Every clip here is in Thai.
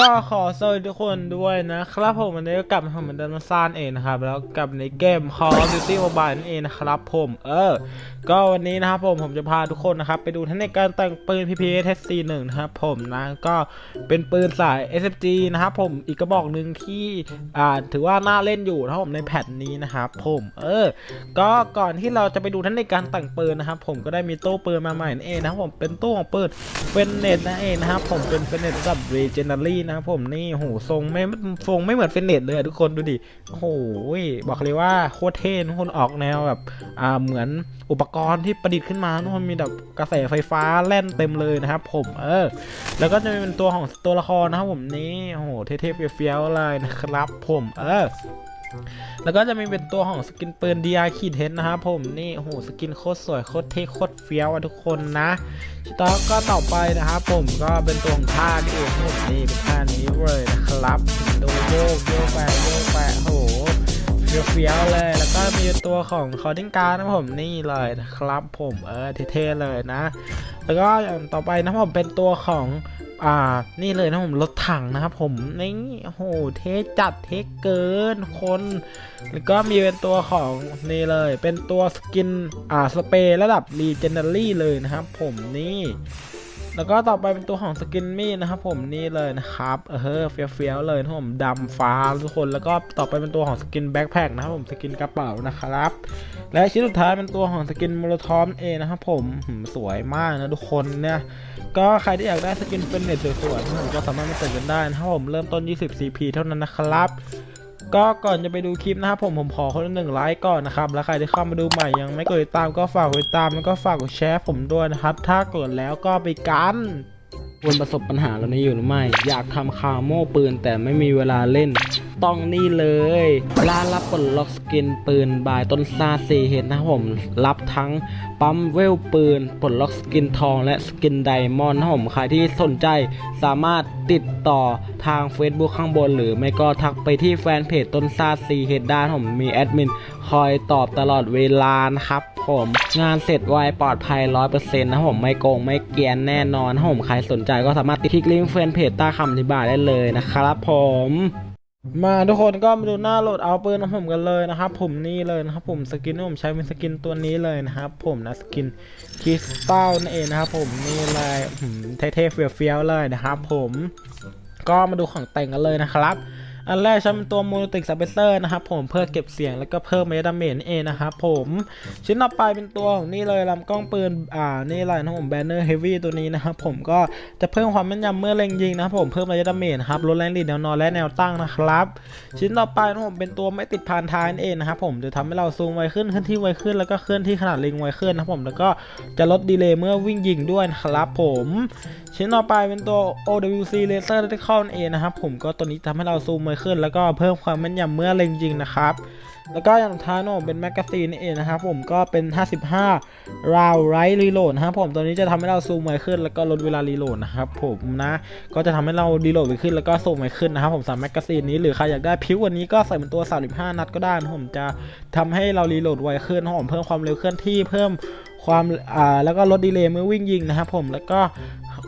ก็ขอสวัสดีทุกคนด้วยนะครับผมวันนี้ก็กลับมาเหมือนเดิมซานเองนะครับแล้วกลับในเกม Call of Duty Mobile นั่นเองนะครับผมเออ ก็วันนี้นะครับผมผมจะพาทุกคนนะครับไปดูเทคนิคการแต่งปืน PPS C1 นะครับผมนะก็เป็นปืนสาย SFG นะครับผมอีกกระบอกหนึ่งที่อ่าถือว่าน่าเล่นอยู่นะครับผมในแพทนี้นะครับผมเออ ก็ก่อนที่เราจะไปดูเทคนิคการแต่งปืนนะครับผมก็ได้มีตู้ปืนมาใหม่นั่นเองนะครับผมเป็นตู้ของปืนเฟนเนตนั่นเองนะครับผมเป็นเฟนเนตกับ Regenery นะครับผมนี่โหทรงไม่ทรงไม่เหมือนเฟนเนตเลยทุกคนดูดิโหบอกเลยว่าโคตรเท่ทุกคนออกแนวแบบอ่าเหมือนอุปกรณ์ที่ประดิษฐ์ขึ้นมาทุกคนมีแบบกระแสไฟฟ้าแล่นเต็มเลยนะครับ ผมเออ แล้วก็จะเป็นตัวของตัวละครนะครับผมนี่โอ้โหเท่ๆเฟี้ยวๆเลยนะครับ ผมเออ แล้วก็จะมีเป็นตัวของสกินปืน DR ขีดเทนนะครับผมนี่โอ้โหสกินโคตรสวยโคตรเท่โคตรเฟี้ยวอะทุกคนนะต่อก็ต่อไปนะครับผมก็เป็นตัวของท่านี่เองผมนี่เป็นท่านี้เลยนะครับดูโยกโยกไปโยกไปโอ้โหเฟี้ยวๆเลย แล้วก็มีตัวของคอร์ดิ้งการนะผมนี่เลยนะครับผมเออเท่ๆเลยนะ แล้วก็อย่างต่อไปนะผมเป็นตัวของ อ่า นี่เลยนะผมรถถังนะครับผม นี่โหเทจัดเทเกินคน แล้วก็มีเป็นตัวของนี่เลย เป็นตัวสกิน อ่า สเปรย์ระดับรีเจนเนอรี่เลยนะครับผมนี่ แล้วก็ต่อไปเป็นตัวของสกินมีดนะครับผมนี่เลยนะครับเออเฟี้ยวๆเลยนะครับผมดำฟ้าทุกคนแล้วก็ต่อไปเป็นตัวของสกินแบ็คแพคนะครับผมสกินกระเป๋านะครับ และชิ้นสุดท้ายเป็นตัวของสกินมโลทอมเองนะครับผมสวยมากนะทุกคนเนี่ยก็ใครที่อยากได้สกินเป็นเน็ตสวยๆนะครับผมก็สามารถมาเติมกันได้นะครับผมเริ่มต้น 20 CP เท่านั้นนะครับ ก็ก่อนจะไปดูคลิปนะครับผมผมขอคนละหนึ่งไลค์ก่อนนะครับ แล้วใครที่เข้ามาดูใหม่ยังไม่กดติดตามก็ฝากกดติดตามแล้วก็ฝากกดแชร์ผมด้วยนะครับ ถ้ากดแล้วก็ไปกัน คุณประสบปัญหาเหล่านี้อยู่หรือไม่ อยากทำคาโม่ปืนแต่ไม่มีเวลาเล่น ต้องนี่เลยร้านรับปลดล็อกสกินปืนบายต้นซาซีเฮดนะผม รับทั้งปั๊มเวลปืนปลดล็อกสกินทองและสกินไดมอนด์นะผมใครที่สนใจสามารถติดต่อทาง Facebook ข้างบน หรือไม่ก็ทักไปที่แฟนเพจต้นซาซีเฮดได้นผมมีแอดมินคอยตอบตลอดเวลานะครับ ผมงานเสร็จไวปลอดภัย100%นะครับผมไม่โกงไม่เกียนแน่นอนผมใครสนใจก็สามารถติดคลิกลิงก์แฟนเพจใต้คำอธิบายได้เลยนะครับผมมาทุกคนก็มาดูหน้าโหลดเอาปืนของผมกันเลยนะครับ ผมนี่เลยนะครับผมสกินที่ผมใช้เป็นสกินตัวนี้เลยนะครับ ผมนะสกินคริสตัลนั่นเองนะครับ ผมนี่เลยเท่ๆเฟี้ยวๆเลยนะครับ ผมก็มาดูของแต่งกันเลยนะครับ อันแรกใช้เป็นตัวโมโนติกซับเบเซอร์นะครับผมเพื่อเก็บเสียงแล้วก็เพิ่มเมดาเมนเองนะครับผมชิ้นต่อไปเป็นตัวของนี่เลยลำกล้องปืนอ่านี่เลยนะครับผมแบนเนอร์เฮฟวี่ตัวนี้นะครับผมก็จะเพิ่มความแม่นยำเมื่อเล็งยิงนะครับผมเพิ่มระยะดาเมนครับลดแรงดีดแนวนอนและแนวตั้งนะครับชิ้นต่อไปนะผมเป็นตัวไม่ติดพานท้ายนั่นเองนะครับผมจะทำให้เราซูมไวขึ้นเคลื่อนที่ไวขึ้น แล้วก็เคลื่อนที่ขนาดเล็งไวขึ้นนะครับผมแล้วก็จะลดดีเลย์เมื่อวิ่งยิงด้วยนะครับผมชิ้นต่อไปเป็นตัว OWC Laser Reticle นั่นเองนะครับผมก็ตัวนี้ทำให้เราซูมไวขึ้น แล้วก็เพิ่มความแม่นยำเมื่อเล็งยิงนะครับ แล้วก็อย่างท้ายนเป็นแมกกาซีนนี่เองนะครับผมก็เป็น 55 round right reload นะครับผมตัวนี้จะทำให้เราซูมไวขึ้น แล้วก็ลดเวลารีโหลดนะครับผมนะก็จะทำให้เรารีโหลดไวขึ้นแล้วก็ซูมไวขึ้นนะครับผมสามแมกกาซีนนี้หรือใครอยากได้พิววันนี้ก็ใส่เป็นตัว 35 นัดก็ได้นะผมจะทำให้เรารีโหลดไวขึ้นนะครับผมเพิ่มความเร็วเคลื่อนที่เพิ่มความอ่าแล้วก็ลดดีเลย์เมื่อวิ่งยิงนะครับผมแล้วก็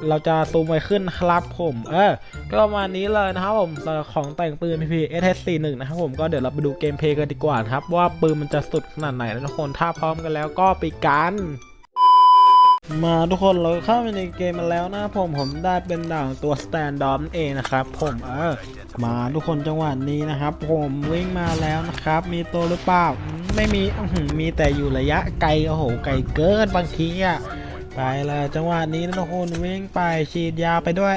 เราจะซูมไวขึ้นครับผมเออก็ประมาณนี้เลยนะครับผมสำหรับของแต่งปืน PP SH41 นะครับผมก็เดี๋ยวเราไปดูเกมเพลย์กันดีกว่าครับ ว่าปืนมันจะสุดขนาดไหนนะทุกคนถ้าพร้อมกันแล้วก็ไปกันมาทุกคนเราเข้าไปในเกมมาแล้วนะผมผมได้เป็นด่างตัว stand o m เองนะครับผมเออมาทุกคนจังหวะนี้นะครับ ผมวิ่งมาแล้วนะครับ มีตัวหรือเปล่าไม่มีมีแต่อยู่ระยะไกลโอ้โหไกลเกินบางทีอะ ไปเลยจังหวะนี้นะทุกคนวิ่งไปฉีดยาไปด้วย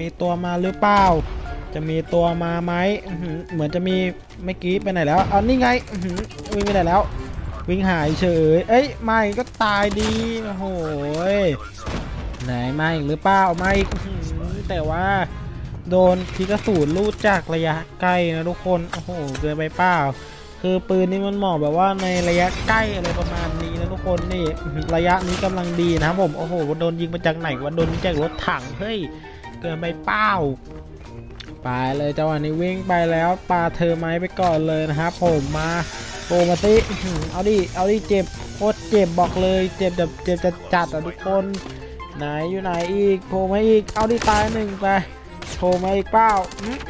มีตัวมาหรือเปล่า จะมีตัวมาไหมเหมือนจะมีเมื่อกี้ไปไหนแล้วเอานี่ไงวิ่งไปไหนแล้ว วิ่งหายเฉย เอ้ยไม่ก็ตายดีโอ้โหยไหนมาอีกหรือเปล่ามาอีกแต่ว่าโดนพิกระสูนลูดจากระยะใกล้นะทุกคน โอ้โหเกินไปเปล่า คือปืนนี่มันเหมาะแบบว่าในระยะใกล้อะไรประมาณนี้นะทุกคนนี่ระยะนี้กำลังดีนะครับผมโอ้โหโดนยิงมาจากไหนวะโดนยิงจากรถถังเฮ้ยเกินไปเป้าไปเลยจังหวะนี้วิ่งไปแล้วปาเธอไม้ไปก่อนเลยนะครับผมมาโผล่มาสิเอาดิเอาดิเจ็บโคตรเจ็บบอกเลยเจ็บแบบเจ็บจะจัดอะทุกคนไหนอยู่ไหนอีกโผล่มาอีกเอาดิตายหนึ่งไป โผล่มาอีกเปล่า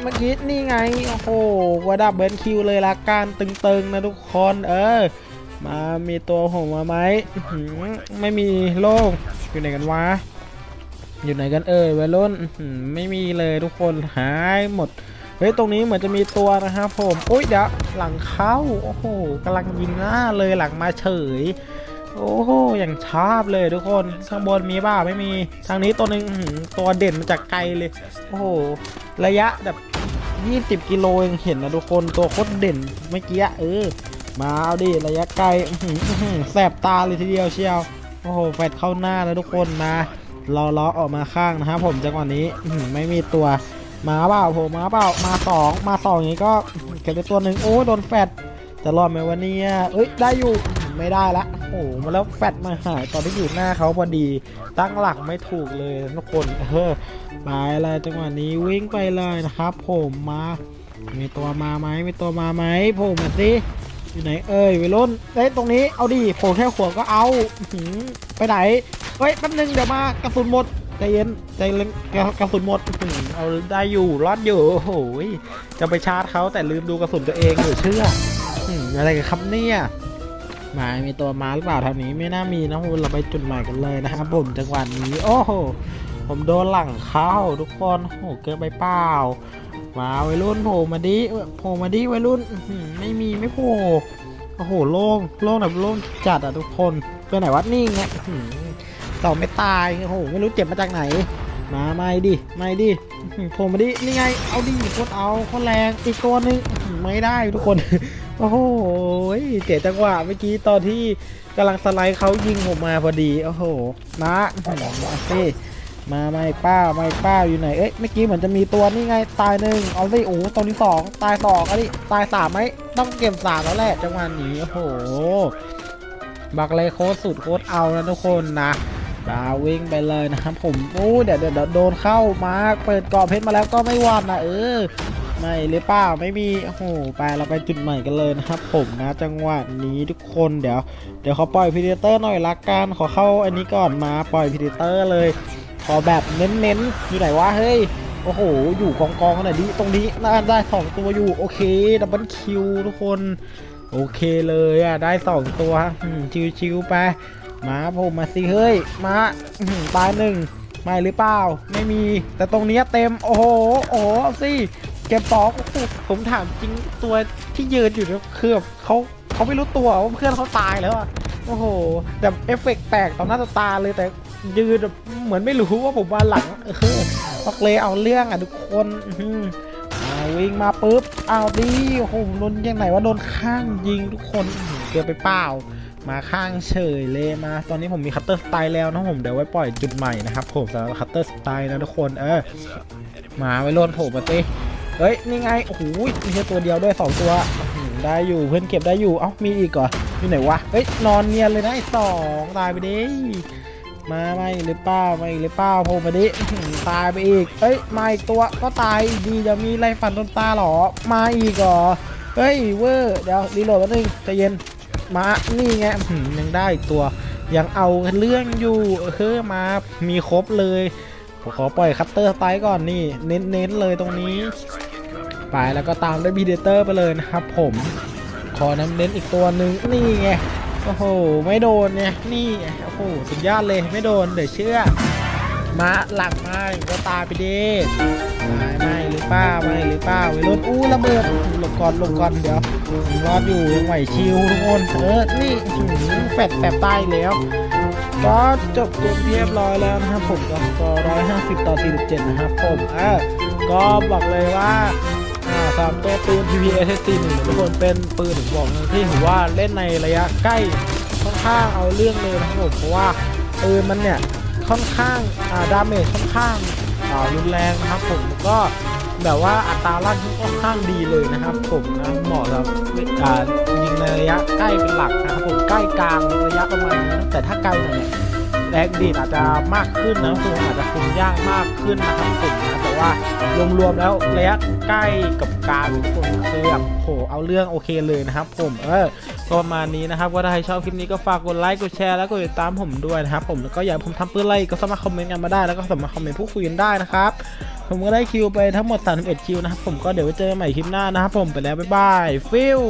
เมื่อกี้นี่ไง โอ้โหวาดับเบิลคิวเลยละการตึงๆนะทุกคน เออ มามีตัวผมมาไหมไม่มีโล่งอยู่ไหนกันวะ อยู่ไหนกันเอ่ยวัยรุ่นไม่มีเลยทุกคนหายหมด เฮ้ย ตรงนี้เหมือนจะมีตัวนะครับผม อุ้ยเดี๋ยวหลังเข้า โอ้โหกำลังยิงหน้าเลยหลังมาเฉย โอ้โห อย่างชอบเลยทุกคน ข้างบนมีบ้าไม่มี ทางนี้ตัวหนึ่งตัวเด่นมาจากไกลเลย โอ้โห ระยะแบบ 20 กิโลยังเห็นนะทุกคน ตัวโคตรเด่นเมื่อกี้เออ มาเอาดิ ระยะไกลแสบตาเลยทีเดียวเชียว โอ้โห แฟดเข้าหน้าแล้วทุกคนมาล้อล้อออกมาข้างนะครับผมจังหวะนี้ไม่มีตัว มาเปล่าผมมาเปล่ามาสองมาสองอย่างนี้ก็เก็บไปตัวหนึ่งโอ้โดนแฟดจะรอดไหมวันนี้เอ้ยได้อยู่ไม่ได้ละ โอ้โหมาแล้วแฟดมาหายตอนที่อยู่หน้าเขาพอดี ตั้งหลักไม่ถูกเลยทุกคนเออไปเลยจังหวะนี้วิ่งไปเลยนะครับ ผมมามีตัวมาไหมมีตัวมาไหมโผล่มาสิอยู่ไหนเอ่ยวัยรุ่นเอ้ยตรงนี้เอาดิโผล่แค่หัวก็เอาหืไปไหนเฮ้ยแป๊บนึงเดี๋ยวมากระสุนหมดใจเย็นใจเย็นกระกระสุนหมดหือเอาได้อยู่รอดอยู่โอ้โหยจะไปชาร์จเขาแต่ลืมดูกระสุนตัวเองหรือเชื่ออะไรกันครับเนี่ย หมายมีตัวมาหรือเปล่าแถวนี้ไม่น่ามีนะเราไปจุดใหม่กันเลยนะครับผมจังหวะนี้ โอ้โหผมโดนหลังเข้าทุกคนโอ้โหเกินไปเปล่า มาวัยรุ่นโผล่มาดิโผล่มาดิวัยรุ่นไม่มีไม่โผล่โอ้โหโล่งโล่งแบบโล่งจัดอะทุกคนไปไหนวัดนี่ไงต่อไม่ตายโอ้โหไม่รู้เจ็บมาจากไหน มาไม่ดิไม่ดิโผล่มาดินี่ไงเอาดิโคตรเอาโคตรแรงอีกตัวนึงไม่ได้ทุกคน โอ้โหเสียจังหวะเมื่อกี้ตอนที่กำลังสไลด์เขายิงผมมาพอดี โอ้โหมาอื้อหือมาสิมาไม่ป้าไม่ป้าอยู่ไหน เอ๊ะเมื่อกี้เหมือนจะมีตัวนี่ไงตายหนึ่งเอาสิโอ้ตัวที่สองตายสองอันนี้ตายสามไหมต้องเก็บสามแล้วแหละจังหวะนี้โอ้โห บักเลยโคตรสุดโคตรเอานะทุกคนนะดาวิ่งไปเลยนะครับผมโอ้เดี๋ยวเดี๋ยวโดนเข้ามาเปิดกรอบเพชรมาแล้วก็ไม่หวันนะเออ ไม่หรือเปล่าไม่มีโอ้โหไปเราไปจุดใหม่กันเลยนะครับ ผมนะจังหวะนี้ทุกคนเดี๋ยวเดี๋ยวขอปล่อยพีเดเตอร์หน่อยละกันขอเข้าอันนี้ก่อนมาปล่อยพีเดเตอร์เลย ขอแบบเน้นๆอยู่ไหนวะเฮ้ยโอ้โห อยู่กองกองขนาดนี้ตรงนี้น่าได้สองตัวอยู่โอเคดับเบิลคิวทุกคน โอเคเลยอะได้สองตัวชิวๆไปมาผมมาสิเฮ้ยมาตายหนึ่งไม่หรือเปล่า ไม่มีแต่ตรงนี้เต็ม โอ้โห โอ้โหสิ เก็บองโอ้โหผมถามจริงตัวที่ยืนอยู่เนี่ยคือแบบเขาเขาไม่รู้ตัวว่าเพื่อนเขาตายแล้วอะโอ้โหแบบเอฟเฟกต์แตกต่อหน้าต่อตาเลยแต่ยืนแบบเหมือนไม่รู้ว่าผมมาหลังเออบอกเลยเอาเรื่องอะทุกคนอื้อหือเอาวิ่งมาปุ๊บเอาดิโอ้โหโดนยังไงว่าโดนข้างยิงทุกคนอื้อหือเกือบไปเปล่า มาข้างเฉยเลยมา ตอนนี้ผมมีคัตเตอร์สไตล์แล้วนะผมเดี๋ยวไว้ปล่อยจุดใหม่นะครับผมสำหรับคัตเตอร์สไตล์นะทุกคนเออมาไว้โลนผมมาสิ เฮ้ยนี่ไงโอ้โหมีแค่ตัวเดียวด้วยสองตัวได้อยู่เพื่อนเก็บได้อยู่เอ้ามีอีกเหรออยู่ไหนวะเฮ้ยนอนเนียนเลยนะไอ้สองตายไปดิมาไม่หรือเปล่าไม่หรือเปล่าโผล่มาดิตายไปอีกเอ้ยมาอีกตัวก็ตายดีจะมีไรฟันต้นตาหรอ มาอีกเหรอเฮ้ยเวอร์เดี๋ยวรีโหลดแป๊บนึงใจเย็นมานี่ไงยังได้อีกตัว ยังเอาเรื่องอยู่เฮ้ยมามีครบเลยผมขอปล่อยคัตเตอร์สไตล์ก่อนนี่ เน้นๆเลยตรงนี้ ไปแล้วก็ตามด้วยบีเดเตอร์ไปเลยนะครับผมขอน้ำเน้นอีกตัวหนึ่งนี่ไงโอ้โหไม่โดนเนี่ยนี่โอ้โหสุดยอดเลยไม่โดนเดี๋ยวเชื่อมาหลังมาก็ตายไปดิไม่ไม่หรือปล่าไม่หรือปล่าไอ้รถอู้ระเบิดหลบก่อนหลบก่อนเดี๋ยวรอดอยู่ยังไหวชิวทุกคนเออนี่หือแฟดแฟดใต้แล้วก็จบเกมเรียบร้อยแล้วนะครับผมกับสกอร์150ต่อ47นะครับผมเออก็บอกเลยว่า อ่าสำหรับตัวปืน PPSC 1เนี่ยทุกคนเป็นปืนผมบอกที่ถือว่าเล่นในระยะใกล้ค่อนข้างเอาเรื่องเลยนะครับผมเพราะว่าปืนมันเนี่ยค่อนข้างอ่าดาเมจค่อนข้างอ่ารุนแรงนะครับผมแล้วก็แบบว่าอัตราลั่นที่ค่อนข้างดีเลยนะครับ ผมนะเหมาะกับอ่ายิงในระยะใกล้เป็นหลักนะครับผมใกล้กลางระยะประมาณนี้แต่ถ้าไกลหน่อยเนี่ย แรงดีดอาจจะมากขึ้นนะคืออาจจะคุมยากมากขึ้นนะครับผมนะแต่ว่ารวมๆแล้วระยะใกล้กับการคนคือแบบโหเอาเรื่องโอเคเลยนะครับผมเออก็ประมาณนี้นะครับก็ถ้าใครชอบคลิปนี้ก็ฝากกดไลค์กดแชร์แล้วก็กดติดตามผมด้วยนะครับผมแล้วก็อยากให้ผมทำเพื่ออะไรก็สามารถคอมเมนต์กันมาได้แล้วก็สามารถคอมเมนต์พูดคุยกันได้นะครับผมก็ได้คิวไปทั้งหมด31คิวนะครับผมก็เดี๋ยวไว้เจอกันใหม่คลิปหน้านะครับผมไปแล้วบ๊ายบายฟิล